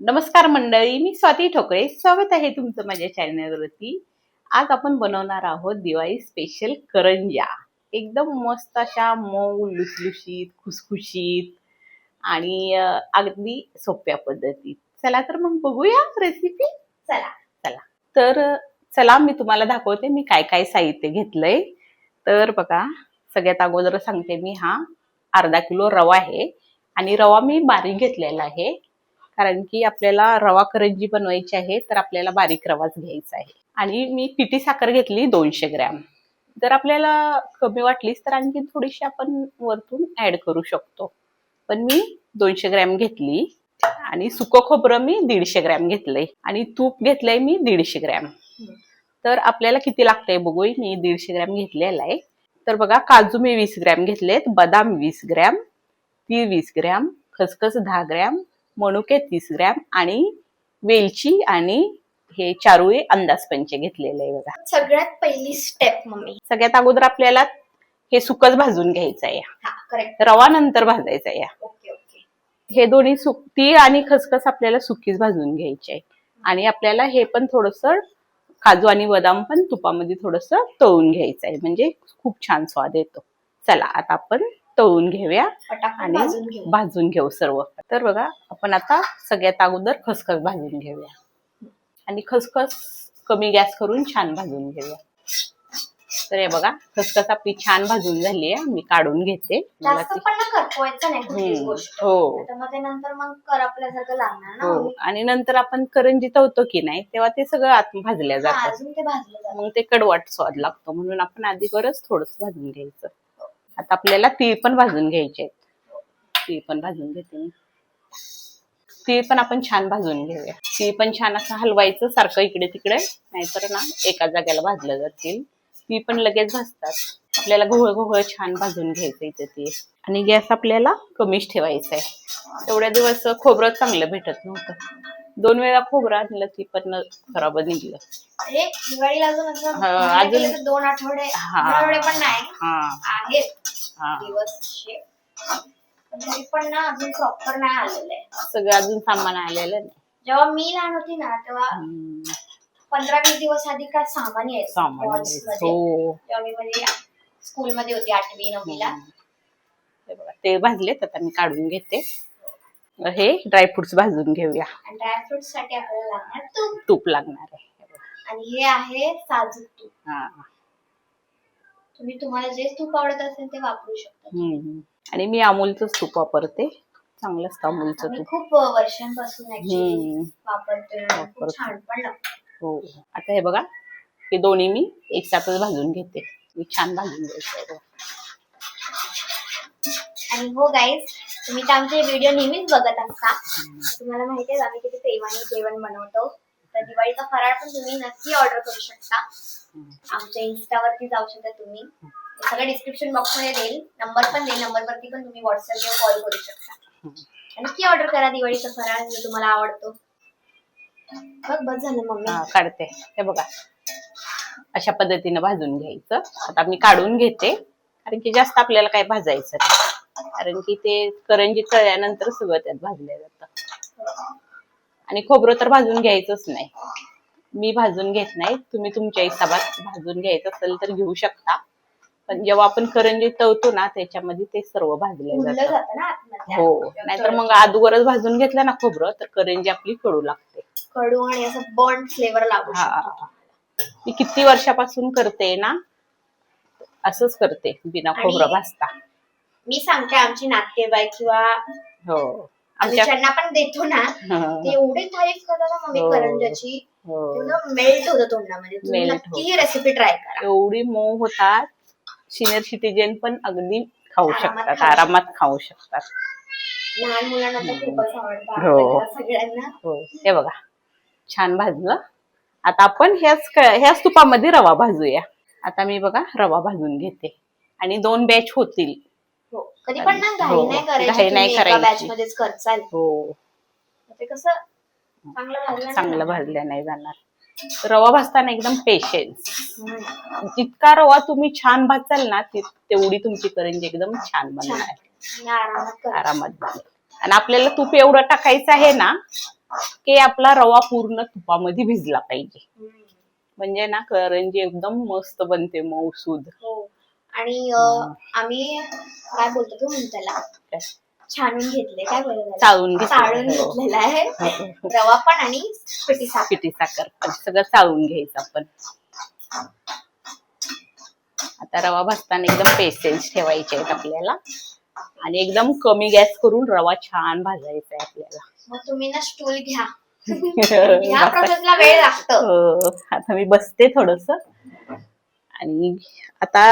नमस्कार मंडळी मी स्वाती ठोकळे. स्वागत आहे तुमचं माझ्या चॅनलवरती. आज आपण बनवणार आहोत दिवाळी स्पेशल करंज्या. एकदम मस्त अशा मऊ लुसलुशीत खुसखुशीत आणि अगदी सोप्या पद्धतीत. चला तर मग बघूया रेसिपी चला. चला. तर चला मी तुम्हाला दाखवते मी काय काय साहित्य घेतलंय. तर बघा सगळ्यात अगोदर सांगते मी हा. अर्धा किलो रवा आहे आणि रवा मी बारीक घेतलेला आहे. कारण की आपल्याला रवा करंजी बनवायची आहे तर आपल्याला बारीक रवाच घ्यायचा आहे. आणि मी पिठी साखर घेतली दोनशे ग्रॅम. जर आपल्याला कमी वाटलीच तर आणखी थोडीशी आपण वरतून ऍड करू शकतो. पण मी दोनशे ग्रॅम घेतली आणि सुकं खोबरं मी दीडशे ग्रॅम घेतलंय. आणि तूप घेतलंय मी दीडशे ग्रॅम. तर आपल्याला किती लागतंय बघू मी दीडशे ग्रॅम घेतलेला आहे. तर बघा काजू मी वीस ग्रॅम घेतलेत बदाम वीस ग्रॅम तीळ वीस ग्रॅम खसखस दहा ग्रॅम मनुके तीस ग्रॅम आणि वेलची आणि हे चारुळे अंदाज पंचे घेतलेले आहे बघा. सगळ्यात पहिली स्टेप मम्मी. सगळ्यात अगोदर आपल्याला हे सुकच भाजून घ्यायचं आहे हा करेक्ट रवा नंतर भाजायचा आहे ओके ओके. हे दोन्ही सुक तीळ आणि खसखस आपल्याला सुकीच भाजून घ्यायची आहे आणि आपल्याला हे पण थोडस काजू आणि बदाम पण तुपामध्ये थोडस तळून घ्यायचं आहे म्हणजे खूप छान स्वाद येतो. चला आता आपण तळून घेऊया आणि भाजून घेऊ. सर्व. तर बघा आपण आता सगळ्यात अगोदर खसखस भाजून घेऊया. आणि खसखस कमी गॅस करून छान भाजून घेऊया. तर हे बघा खसखस आपली छान भाजून झाली आहे. मी काढून घेते. हो. हो. आणि नंतर आपण करंजी तवतो की नाही तेव्हा ते सगळं आत भाजल्या हा, जातं अजून ते भाजलं जातं मग ते कडवाट स्वाद लागतो. म्हणून आपण आधी गरज थोडस भाजून घ्यायचं. आता आपल्याला तीळ पण भाजून घ्यायचे तीळ पण भाजून घेते मी. तीळ पण आपण छान भाजून घेऊया. तीळ पण छान असं हलवायचं सारखं इकडे तिकडे. नाहीतर ना एका जागेला भाजलं जातील. तीळ पण लगेच भाजतात. आपल्याला घोळ घोळ छान भाजून घ्यायचं इथे तीळ आणि गॅस आपल्याला कमीच ठेवायचा आहे. तेवढ्या दिवस खोबरं चांगलं भेटत नव्हतं. दोन वेळा खोबरं आणलं ती पण खराब निघलं. अजून दोन आठवडे. हा. हा. पण तरी पण ना अजून प्रॉपर नाही आलेलं. आहे सगळं अजून सामान आलेलं नाही. जेव्हा मी लहान होती ना तेव्हा हम्म, पंधरा वीस दिवस आधी काय सामान यायचं. सामान malls. मध्ये. हो. तेव्हा मी म्हणजे स्कूलमध्ये होती आठवी नववीला. हे बघा, ते भाजलेत आता मी काढून घेते. हे ड्रायफ्रुट्स भाजून घेऊया. आणि ड्रायफ्रुटसाठी आपल्याला लागणार तूप. तूप लागणार आहे. हे बघा. आणि हे आहे साजूक तूप. हा. तुम्ही तुम्हाला जे तूप आवडत असेल ते वापरू शकता. हम्म. आणि मी अमूलचंच तूप वापरते. चांगलं असतं अमूलचं आम्ही तूप खूप वर्षांपासून ऍक्च्युली हम्म. वापरतोय आणि खूप वापरतो. छान पण लागतं. हो. आता हे बघा हे दोन्ही मी एकसाथच भाजून घेते. मी छान भाजून घ्यायचं आहे बघा. आणि हो गाईज तुम्ही तर आमचे व्हिडिओ नेहमीच बघत असता. तुम्हाला माहिती आहे आम्ही किती प्रेमाने जेवण बनवतो. दिवाळीचा फराळ पण तुम्ही नक्की ऑर्डर करू शकता. आमच्या इन्स्टावरती जाऊ शकता तुम्ही. सगळं डिस्क्रिप्शन बॉक्समध्ये देईल. नंबर पण देईल. नंबर वरती पण तुम्ही व्हॉट्सअप किंवा कॉल करू शकता. नक्की ऑर्डर करा दिवाळीचा फराळ जो तुम्हाला आवडतो. बघ बस झालं मम्मी. हा काढते. हे बघा. अशा पद्धतीनं भाजून घ्यायचं. आता मी काढून घेते. कारण की जास्त आपल्याला काय भाजायचं नाही. कारण की ते करंजी तळल्यानंतर सगळं त्यात भाजलं जातं. आणि खोबरं तर भाजून घ्यायचंच नाही. मी भाजून घेत नाही. तुम्ही तुमच्या हिसाबात भाजून घ्यायचं असेल तर घेऊ शकता. पण जेव्हा आपण करंजी तळतो ना त्याच्यामध्ये ते सर्व भाजलं जातं. हो. नाहीतर मग अगोदरच भाजून घेतलं ना खोबरं तर करंजी आपली कडू लागते. कडू आणि असं बॉन्ड फ्लेवर लागू मी किती वर्षापासून करते ना असंच करते बिना खोबरं भाजता. मी सांगते आमची नातेवाईक किंवा हो. ज्यांना पण देतो ना हं, ते एवढी तारीफ करतात ना मम्मी हो. करंजाची हो. मेल्ट होतं तोंडामध्ये. तुम्ही Melt नक्की ही रेसिपी ट्राय करा. एवढी मऊ होतात. सिनियर सिटीजन पण अगदी खाऊ आरामात शकतात खाऊ आरामात खाऊ शकतात. लहान मुलांना तर खूपच आवडतं हो. सगळ्यांना. हो. हे बघा छान भाजलं. आता आपण ह्याच क- ह्याच तुपामध्ये रवा भाजूया. आता मी बघा रवा भाजून घेते. आणि दोन बॅच होतील. हो. कधी पण ना घाई हो. नाही करायची नाही तुम्ही एका करायची. बॅच मध्येच करचाल हो. ते कसं चांगलं भाजलं चांगलं. भाजल्या नाही जाणार. रवा भाजताना एकदम पेशन्स हम्म. जितका रवा तुम्ही छान भाजाल ना ती- तेवढी तुमची करंजी एकदम छान बनणार आणि आरामात करा. आरामात बनणार. आणि आपल्याला तूप एवढं टाकायचं आहे ना की आपला रवा पूर्ण तुपामध्ये भिजला पाहिजे. म्हणजे ना करंजी एकदम मस्त बनते मऊसूद हो. आणि अं, आम्ही काय बोलतो तू म्हणतो त्याला. छानून घेतले काय बोलतो त्याला? चाळून घेतलेलं. चाळून हो. घेतलेला आहे. रवा पण आणि पिठी साखर. पिठी साखर पण. सगळं चाळून घ्यायचं आपण. आता रवा भाजताना एकदम पेसेन्स ठेवायचे आहेत आपल्याला. आणि एकदम कमी गॅस करून रवा छान भाजायचा आहे आपल्याला. मग तुम्ही ना स्टूल घ्या. ह्या प्रोसेसला वेळ लागतो. हो, आता मी बसते थोडस. आणि आता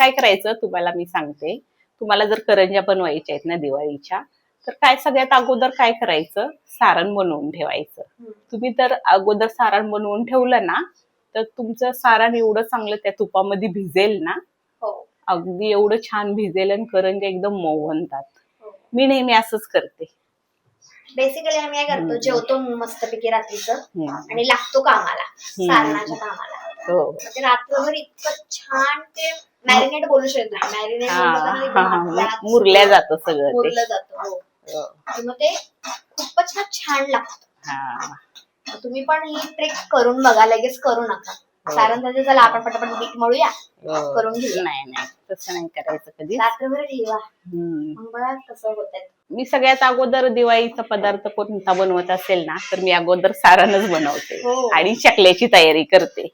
काय करायचं तुम्हाला मी सांगते. तुम्हाला जर करंज्या बनवायच्या आहेत ना दिवाळीच्या तर काय सगळ्यात अगोदर काय करायचं? सारण बनवून ठेवायचं. तुम्ही तर अगोदर सारण बनवून ठेवलं ना तर तुमचं सारण एवढं चांगलं त्या तुपामध्ये भिजेल ना हो. अगदी एवढं छान भिजेल आणि करंज्या एकदम मऊ बनतात हो. मी नेहमी असंच करते. बेसिकली आम्ही काय करतो जेवतो मस्तपैकी रात्रीचं. आणि लागतो कामाला सारणाच्या कामाला. हो. ते रात्रभर इतकं छान ते मॅरिनेट बोलू शकत नाही. मॅरिनेट हा हा हा मुरल्या जातं सगळं ते. मुरलं जातं हो. हो. मग ते खूपच ना छान लागतं. हा. तुम्ही पण ही ट्रिक करून बघा लगेच करू नका. हो. कारण त्याचे चला आपण पटापट बीट मळूया हो. करून घेऊया. नाही नाही. तसं नाही करायचं कधी रात्रभर ठेवा हम्म. मग बघा कसं होत मी सगळ्यात अगोदर दिवाळीचा पदार्थ कोणता बनवत असेल ना तर मी अगोदर सारणच बनवते. हो. आणि चकल्याची तयारी करते.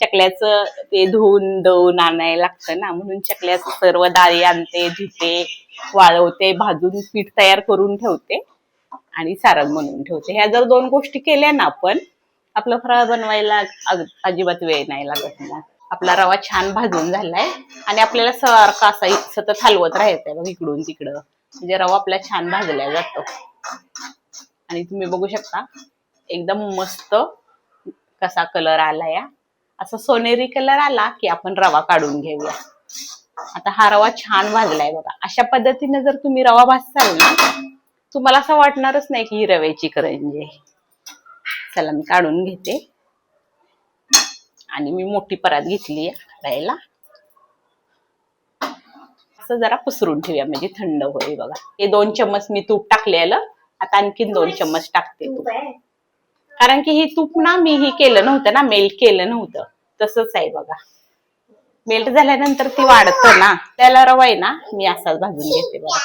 चकल्याचं ते धुवून दळून आणायला लागतं ना. म्हणून चकल्याचं सर्व डाळी आणते धुते वाळवते भाजून पीठ तयार करून ठेवते आणि सारण बनवून ठेवते. ह्या जर दोन गोष्टी केल्या ना आपण आपलं फराळ बनवायला अजिबात वेळ नाही लागत ना आपला रवा छान भाजून झालाय आणि आपल्याला सारखा असा सतत हलवत राहायचंय बघ इकडून तिकडं. म्हणजे रवा आपला छान भाजला जातो. आणि तुम्ही बघू शकता एकदम मस्त कसा कलर आला या असा सोनेरी कलर आला की आपण रवा काढून घेऊया. आता हा रवा छान भाजलाय बघा. अशा पद्धतीने जर तुम्ही रवा भाजताल ना तुम्हाला असं वाटणारच नाही की ही रव्याची करंजी आहे. चला मी काढून घेते. आणि मी मोठी परात घेतली आहे करायला असं जरा पसरून ठेवूया म्हणजे थंड होईल बघा. हे दोन चम्मच मी तूप टाकलेलं. आता आणखीन दोन चम्मच टाकते तूप. कारण की हे तूप ना मी हे केलं नव्हतं ना मेल्ट केलं नव्हतं. तसंच आहे बघा. मेल्ट झाल्यानंतर ती वाढतं ना त्याला रवा आहे ना मी असाच भाजून घेते बघा.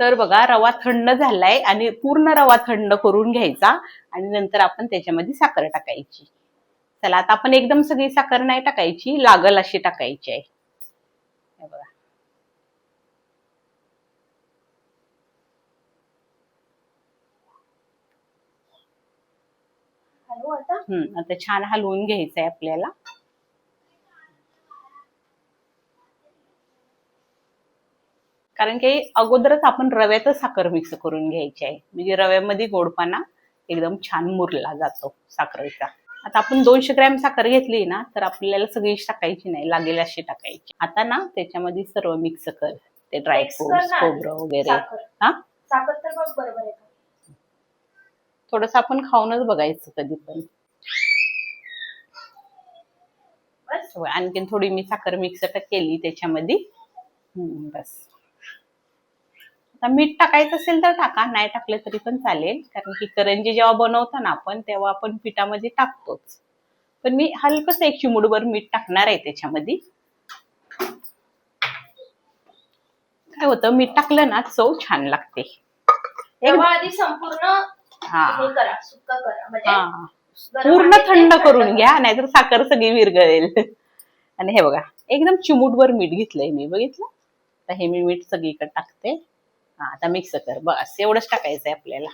तर बघा रवा थंड झालाय आणि पूर्ण रवा थंड करून घ्यायचा आणि नंतर आपण त्याच्यामध्ये साखर टाकायची. चला आता आपण एकदम सगळी साखर नाही टाकायची लागल अशी टाकायची आहे. बघा. आता हम्म आता छान हलवून घ्यायचंय आपल्याला. कारण की अगोदरच आपण रव्यातच साखर मिक्स करून घ्यायची आहे. म्हणजे रव्यामध्ये गोडपाना एकदम छान मुरला जातो साखरेचा. आता आपण दोनशे ग्रॅम साखर घेतली ना तर आपल्याला सगळी टाकायची नाही लागेल अशी टाकायची. आता ना त्याच्यामध्ये सर्व मिक्स कर. ते ड्रायफ्रुट्स. खोबरं वगैरे. हा? साखर तर बरोबर आहे? थोडस आपण खाऊनच बघायचं कधी पण. बस आणखीन थोडी मी साखर मिक्स केली त्याच्यामध्ये. बस. आता मीठ टाकायचं असेल तर टाका नाही टाकलं तरी पण चालेल. कारण की करंजी जेव्हा बनवतो ना आपण तेव्हा आपण पिठामध्ये टाकतोच. पण मी हलकस एक चिमुडभर मीठ टाकणार आहे त्याच्यामध्ये. काय होतं मीठ टाकलं ना चव छान लागते. तेव्हा आधी संपूर्ण हा. हे करा सुक्क करा. म्हणजे हा. गरम पूर्ण थंड करून करा. घ्या नाहीतर साखर सगळी विरघळेल. आणि हे बघा एकदम चिमूटभर मीठ घेतलंय मी. बघितलं? तर हे मी मीठ सगळीकडे टाकते. हा आता मिक्स कर. बस एवढंच टाकायचंय आपल्याला.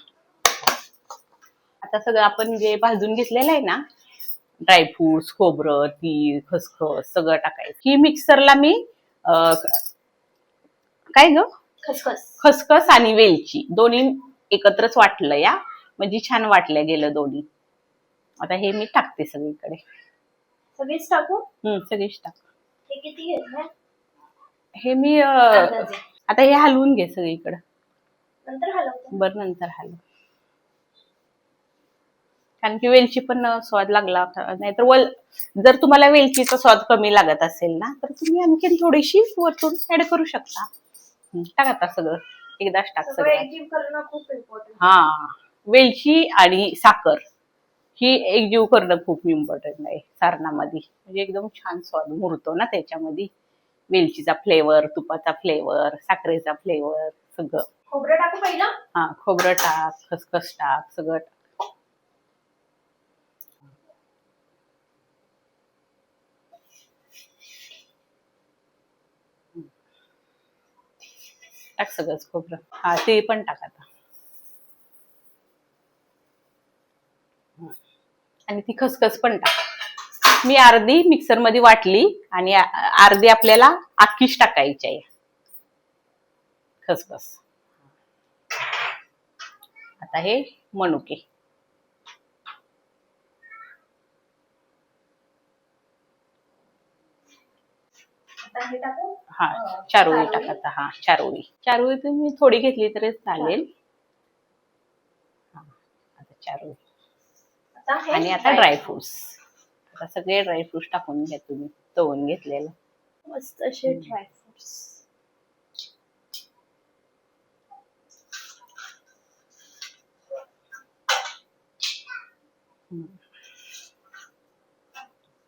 आता सगळं आपण जे भाजून घेतलेलं आहे ना ड्रायफ्रुट्स खोबरं तीळ खसखस सगळं टाकायचं. ही मिक्सरला मी अं, काय ग? खसखस. खसखस आणि वेलची. दोन्ही एकत्रच वाटलं या. म्हणजे छान वाटलं गेलं दोन्ही. आता हे मी टाकते सगळीकडे. सगळीच टाकू? हम्म सगळीच टाक. हे किती घेतलं हे मी अं, अंदाजे. आता हे हलवून घे सगळीकडे. नंतर हलवतो. बर नंतर हलव. कारण की वेलची पण अं, स्वाद लागला नाहीतर वल जर तुम्हाला वेलचीचा स्वाद कमी लागत असेल ना तर तुम्ही आणखीन थोडीशी वरतून ऍड करू शकता. टाक आता सगळं. एकदाच टाक सगळं सगळं. एकजीव करणं खूप इम्पॉर्टंट हा. वेलची आणि साखर ही एकजीव करणं खूप इम्पॉर्टंट आहे सारणामध्ये. म्हणजे एकदम छान स्वाद मुरतो ना त्याच्यामध्ये. वेलचीचा फ्लेवर तुपाचा फ्लेवर साखरेचा फ्लेवर सगळं. खोबरं टाकू पहिलं? हा खोबरं टाक खसखस टाक सगळं टाक. टाक सगळंच खोबरं. हा ते पण टाक आता. आणि ती खसखस पण टाक. मी अर्धी मिक्सरमध्ये वाटली आणि अर्धी आपल्याला आखीच टाकायची आहे. खसखस. आता हे मनुके. हे हा चारोळी? टाकत हा चारोळी. चारोळी तुम्ही थोडी घेतली तरी चालेल. हा, चारोळी. आणि आता ड्रायफ्रुट्स आता सगळे ड्रायफ्रुट्स टाकून घ्या तुम्ही. तळून घेतलेलं. मस्त असे ड्रायफ्रुट्स.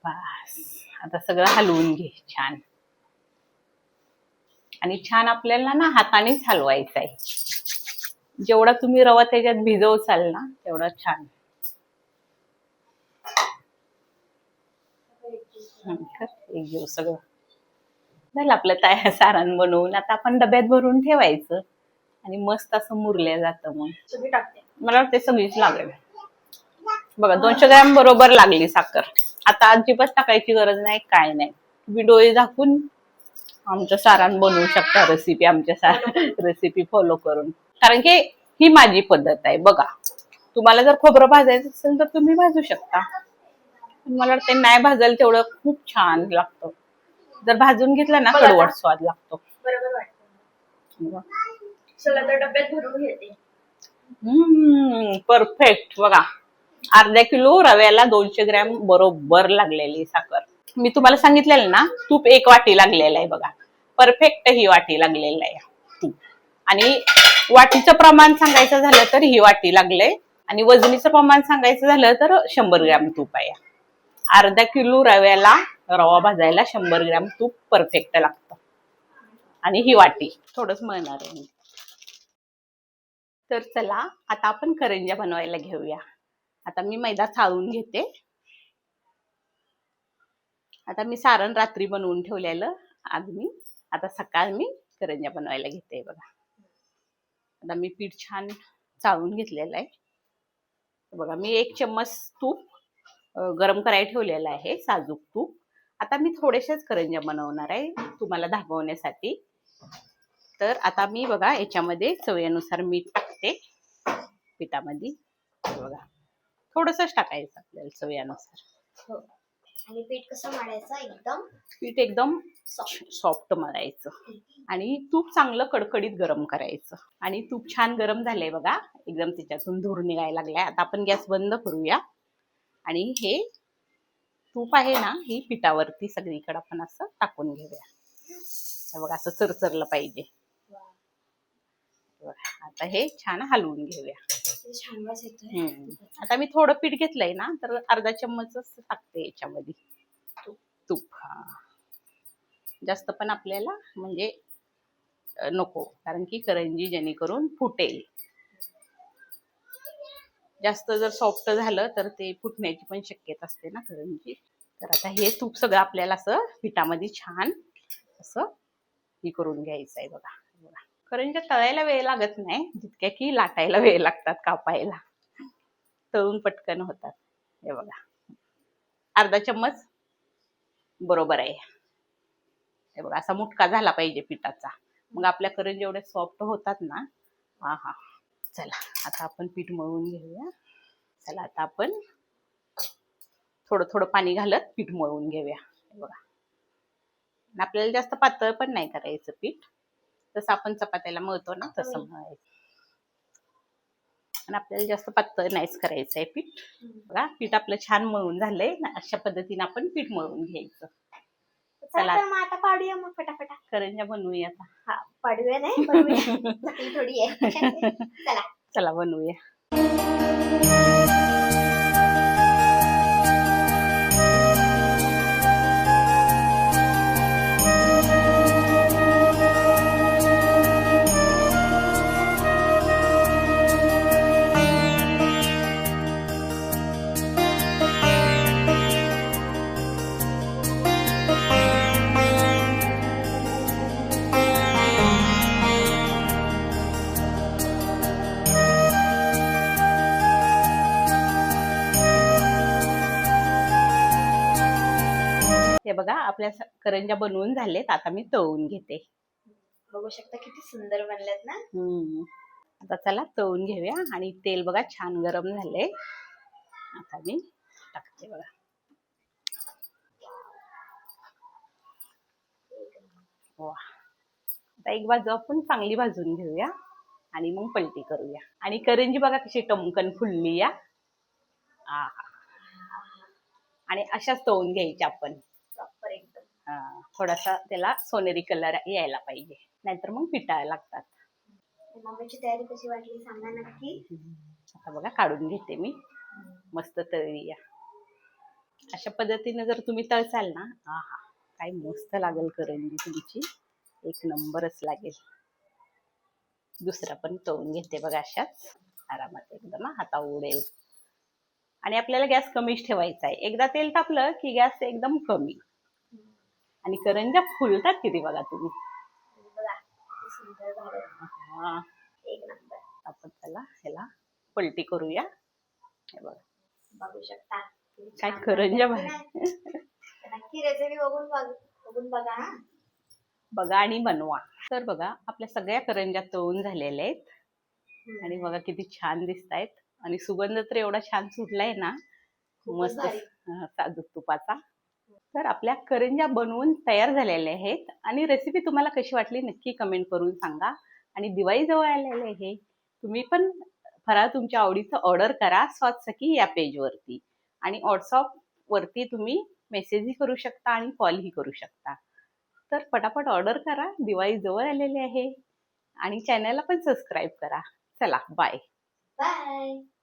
बस. आता सगळं हलवून घे छान. आणि छान आपल्याला ना हातानेच हलवायचं आहे जेवढा तुम्ही रवा त्याच्यात भिजवचाल ना तेवढा छान हं, कर. एक दिवस सगळं झालं आपलं तयार सारण बनवून. आता आपण डब्यात भरून ठेवायचं आणि मस्त असं मुरल्या जातं मग. सगळी टाकते. मला वाटते सगळीच लागेल. बघा दोनशे ग्रॅम बरोबर लागली साखर. आता अजिबात टाकायची गरज नाही काय नाही. तुम्ही डोळे झाकून आमचं सारण बनवू शकता रेसिपी आमच्या सार रेसिपी फॉलो करून. कारण की ही माझी पद्धत आहे. बघा तुम्हाला जर खोबरं भाजायचं असेल तर तुम्ही भाजू शकता. मला वाटतं नाही भाजायला तेवढं खूप छान लागतं. जर भाजून घेतलं ना बघा. कडवट स्वाद लागतो. बरोबर वाटतं. चला तर डब्यात भरून घेते. परफेक्ट बघा. अर्ध्या किलो रव्याला दोनशे ग्रॅम बरोबर लागलेली साखर. मी तुम्हाला सांगितलेलं ना तूप एक वाटी लागलेलं आहे बघा. परफेक्ट ही वाटी लागलेलं आहे. तूप. आणि वाटीचं प्रमाण सांगायचं झालं तर ही वाटी लागलंय. आणि वजनीचं प्रमाण सांगायचं झालं तर शंभर ग्रॅम तूप आहे. अर्धा किलो रव्याला रवा भाजायला शंभर ग्रॅम तूप परफेक्ट लागतं. आणि ही वाटी. थोडंच मळणार आहे मी. तर चला आता आपण करंज्या बनवायला घेऊया. आता मी मैदा चाळून घेते. आता मी सारण रात्री बनवून ठेवलेलं आज मी. आता सकाळ मी करंज्या बनवायला घेते बघा. आता मी पीठ छान चाळून घेतलेलं आहे. बघा मी एक चम्मच तूप गरम करायला ठेवलेलं आहे साजूक तूप. आता मी थोडेसेच करंज्या बनवणार आहे तुम्हाला दाखवण्यासाठी. तर आता मी बघा याच्यामध्ये चवीनुसार मीठ टाकते. पिठामध्ये. बघा. थोडंसंच टाकायचं आपल्याला चवीनुसार. हो. आणि पीठ कसं मारायचं? एकदम पीठ एकदम सॉफ्ट सॉफ्ट मळायचं आणि तूप चांगलं कडकडीत गरम करायचं. आणि तूप छान गरम झालंय बघा. एकदम त्याच्यातून धूर निघायला लागलाय. आता आपण गॅस बंद करूया. आणि हे तूप आहे ना ही पिठावरती सगळीकडे आपण असं टाकून घेऊया. हे बघा असं चरचरलं पाहिजे. आता हे छान हलवून घेऊया. आता मी थोडं पीठ घेतलंय ना तर अर्धा चम्मचच टाकते याच्यामध्ये. तूप. हा. जास्त पण आपल्याला म्हणजे नको. कारण की करंजी जेणेकरून फुटेल. जास्त जर सॉफ्ट झालं तर ते फुटण्याची पण शक्यता असते ना करंजी. तर आता हे तूप सगळं आपल्याला असं पिठामध्ये छान असं हे करून घ्यायचं आहे बघा. बघा. करंज्या तळायला वेळ लागत नाही जितक्या की लाटायला वेळ लागतात कापायला. तळून पटकन होतात. हे बघा. अर्धा चम्मच बरोबर आहे. हे बघा असा मुटका झाला पाहिजे पिठाचा. मग आपल्या करंजी एवढे सॉफ्ट होतात ना. हा हा. चला आता आपण पीठ मळून घेऊया. चला आता आपण थोडं थोडं पाणी घालत पीठ मळून घेऊया. बघा. आपल्याला जास्त पातळ पण नाही करायचं पीठ. जसं आपण चपात्याला मळतो ना तसं मळायचं. आणि आपल्याला जास्त पातळ नाहीच करायचं आहे पीठ. बघा पीठ आपलं छान मळून झालंय. अशा पद्धतीने आपण पीठ मळून घ्यायचं. चला आता पाडूया मग फटाफटा. करंज्या बनवूया आता. हा. पाडूया नाही थोडी आहे. चला. चला बनवूया. आपल्या करंज्या बनवून झालेत आता मी तळून घेते. बघू शकता किती सुंदर बनल्यात ना? हम्म. आता चला तळून घेऊया आणि तेल बघा छान गरम झाले. आता मी टाकते बघा. वा. आता एक बाजू आपण चांगली भाजून घेऊया आणि मग पलटी करूया. आणि करंजी बघा कशी टमकन फुलली या. आणि अशाच तळून घ्यायच्या आपण. थोडासा त्याला सोनेरी कलर यायला पाहिजे. नाहीतर मग पिटायला लागतात. मम्मीची तयारी कशी वाटली सांगा नक्की? आता बघा काढून घेते मी. मस्त तळली या. अशा पद्धतीने जर तुम्ही तळसाल ना आहा काय मस्त लागेल करंजी तुमची. एक नंबरच लागेल. दुसरा पण तळून घेते बघा अशाच. आरामात एकदम हा, हाता उडेल. आणि आपल्याला गॅस कमीच ठेवायचा आहे. एकदा तेल तापलं की गॅस एकदम कमी. आणि करंज्या फुलतात किती बघा तुम्ही? हा, आपण त्याला ह्याला पलटी करूया. हे बघा. बघू शकता. किती काय छान करंज्या बनल्यात बाहेर. की नाही? नक्की रेसिपी बघून बघ- बघा आणि बनवा. तर बघा आपल्या सगळ्या करंज्या तळून झालेल्या आहेत. आणि बघा किती छान दिसत आहेत आणि सुगंध तर एवढा छान सुटलाय ना. मस्त. साजूक तुपाचा. तर आपल्या करंज्या बनवून तयार झालेल्या आहेत. आणि रेसिपी तुम्हाला कशी वाटली नक्की कमेंट करून सांगा. आणि दिवाळी जवळ आलेले आहे तुम्ही पण फराळ तुमच्या आवडीचं ऑर्डर करा स्वाद सखी या पेजवरती आणि व्हॉट्सअप वरती तुम्ही मेसेजही करू शकता आणि कॉलही करू शकता. तर पटापट ऑर्डर करा. दिवाळी जवळ आलेली आहे. आणि चॅनलला पण सबस्क्राईब करा. चला बाय बाय